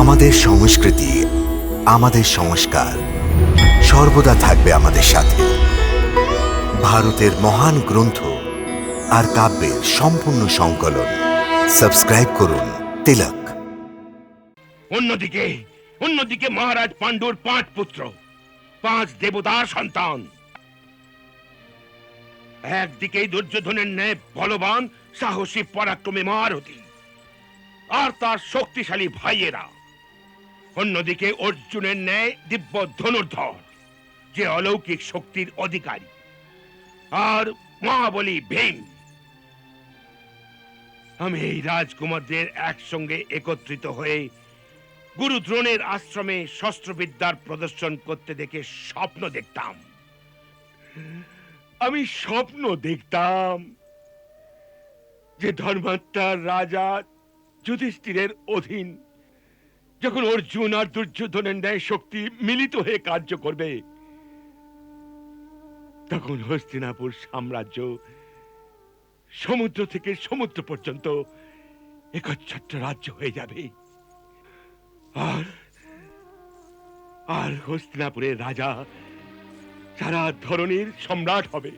আমাদের সংস্কৃতি, আমাদের সংস্কার সর্বদা থাকবে আমাদের সাথে। ভারতের মহান গ্রন্থ আর কাব্যের সম্পূর্ণ সংকলন। সাবস্ক্রাইব করুন তিলক। অন্যদিকে অন্যদিকে মহারাজ পাণ্ডুর পাঁচ পুত্র পাঁচ দেবতার সন্তান। একদিকে দুর্যোধনের ন্যায় বলবান, সাহসী, পরাক্রমে মহারথী আর তার শক্তিশালী ভাইয়েরা। অন্যদিকে অর্জুনের ন্যায় দিব্য ধনুর্ধর, যে অলৌকিক শক্তির অধিকারী। আর মহাবলী ভীম। আমি এই রাজকুমারদের একসঙ্গে একত্রিত হয়ে গুরু দ্রোণের আশ্রমে শস্ত্রবিদ্যার প্রদর্শন করতে দেখে স্বপ্ন দেখতাম। আমি স্বপ্ন দেখতাম যে ধর্মাত্মার রাজা যুধিষ্ঠিরের অধীন যখন অর্জুন আর দুর্যোধনের ন্যায় শক্তি মিলিত হয়ে কার্য করবে, তখন হস্তিনাপুর সাম্রাজ্য সমুদ্র থেকে সমুদ্র পর্যন্ত একচ্ছত্র রাজ্য হয়ে যাবে। আর আর হস্তিনাপুরের রাজা সারা ধরনের সম্রাট হবে।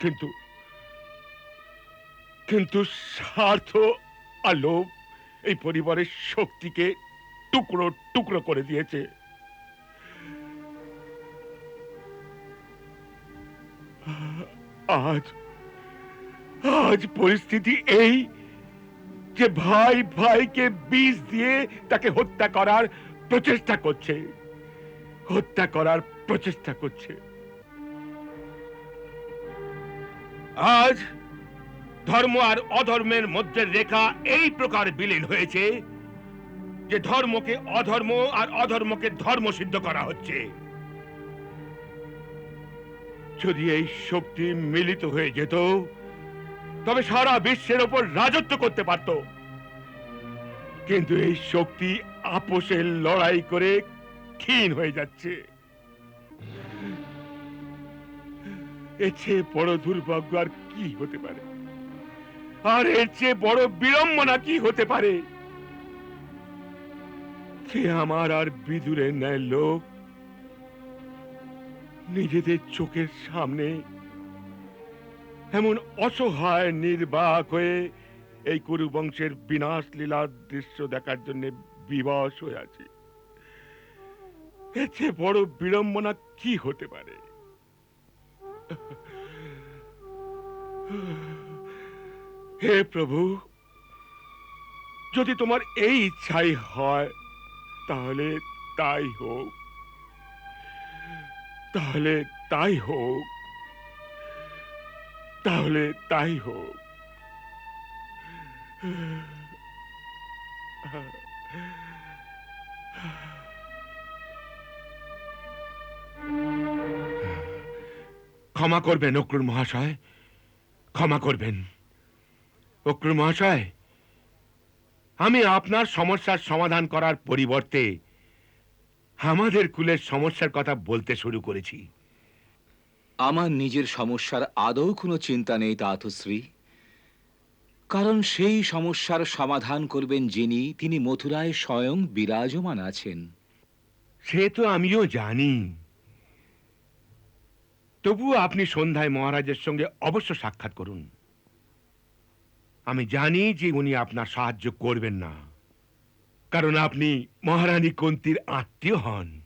কিন্তু কিন্তু স্বার্থ আর লোভ এই পরিবারের শক্তিকে টুকরো টুকরো করে দিয়েছে। আজ আজ পরিস্থিতি এই যে ভাই ভাইকে বিষ দিয়ে তাকে হত্যা করার প্রচেষ্টা করছে। হত্যা করার প্রচেষ্টা করছে। আজ ধর্ম আর অধর্মের মধ্যে রেখা এই প্রকার বিলীন হয়েছে যে ধর্মকে অধর্ম আর অধর্মকে ধর্ম সিদ্ধ করা হচ্ছে। যদি এই শক্তি মিলিত হয়ে যেত, তবে সারা বিশ্বের ওপর রাজত্ব করতে পারত। কিন্তু এই শক্তি আপোষের লড়াই করে ক্ষীণ হয়ে যাচ্ছে। চেয়ে বড় দুর্ভাগ্য আর কি হতে পারে? আর এর চেয়ে বড় বিড়ম্বনা কি হতে পারে? আমার আর বিদুরের ন্যায় লোক? নিজেদের চোখের সামনে এমন অসহায় নির্বাক হয়ে এই কুরু বংশের বিনাশ লীলার দৃশ্য দেখার জন্য বিবশ হয়ে আছে। এর চেয়ে বড় বিড়ম্বনা কি হতে পারে? হে প্রভু, যদি তোমার এই ইচ্ছাই হয়, তাহলে তাই হোক। তাহলে তাই হোক। তাহলে তাই হোক। ক্ষমা করবেন, অক্রুর মহাশয়। ক্ষমা করবেন। অক্রুর মহাশয় আমি আপনার সমস্যার সমাধান করার পরিবর্তে আমাদের কুলের সমস্যার কথা বলতে শুরু করেছি। আমার নিজের সমস্যার আদৌ কোনো চিন্তা নেই তাতশ্রী কারণ সেই সমস্যার সমাধান করবেন যিনি তিনি মথুরায় স্বয়ং বিরাজমান আছেন। সে তো আমিও জানি। তবুও আপনি সন্ধ্যায় মহারাজের সঙ্গে অবশ্য সাক্ষাৎ করুন। আমি জানি যে উনি আপনার সাহায্য করবেন না। কারণ আপনি মহারানী কন্তির আত্মীয় হন।